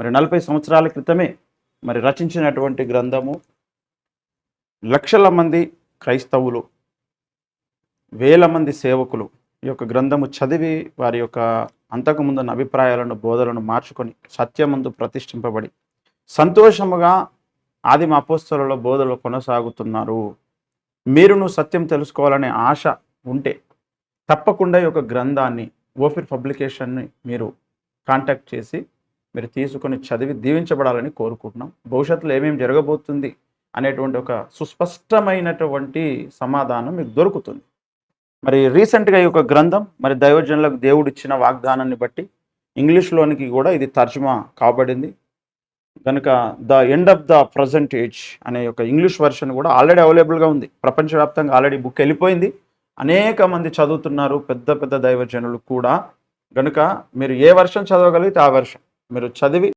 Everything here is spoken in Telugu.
మరి నలభై సంవత్సరాల క్రితమే మరి రచించినటువంటి గ్రంథము లక్షల మంది క్రైస్తవులు వేల మంది సేవకులు ఈ యొక్క గ్రంథము చదివి వారి యొక్క అంతకుముందున్న అభిప్రాయాలను బోధలను మార్చుకొని సత్యమందు ప్రతిష్ఠింపబడి సంతోషముగా ఆదిమ అపోస్తలలో బోధలు కొనసాగుతున్నారు. మీరును సత్యం తెలుసుకోవాలనే ఆశ ఉంటే తప్పకుండా ఈ యొక్క గ్రంథాన్ని ఓఫిర్ పబ్లికేషన్ని మీరు కాంటాక్ట్ చేసి మీరు తీసుకొని చదివి దీవించబడాలని కోరుకుంటున్నాం. భవిష్యత్తులో ఏమేమి జరగబోతుంది అనేటువంటి ఒక సుస్పష్టమైనటువంటి సమాధానం మీకు దొరుకుతుంది. మరి రీసెంట్గా ఈ యొక్క గ్రంథం మరి దైవజనులకు దేవుడు ఇచ్చిన వాగ్దానాన్ని బట్టి ఇంగ్లీష్లోనికి కూడా ఇది తర్జుమా కాబడింది. కనుక the end of the present age అనే యొక్క ఇంగ్లీష్ వెర్షన్ కూడా ఆల్రెడీ అవైలబుల్గా ఉంది. ప్రపంచవ్యాప్తంగా ఆల్రెడీ బుక్ వెళ్ళిపోయింది. అనేక మంది చదువుతున్నారు పెద్ద పెద్ద దైవజనులు కూడా. కనుక మీరు ఏ వర్షం చదవగలిగితే ఆ వర్షం మీరు చదివి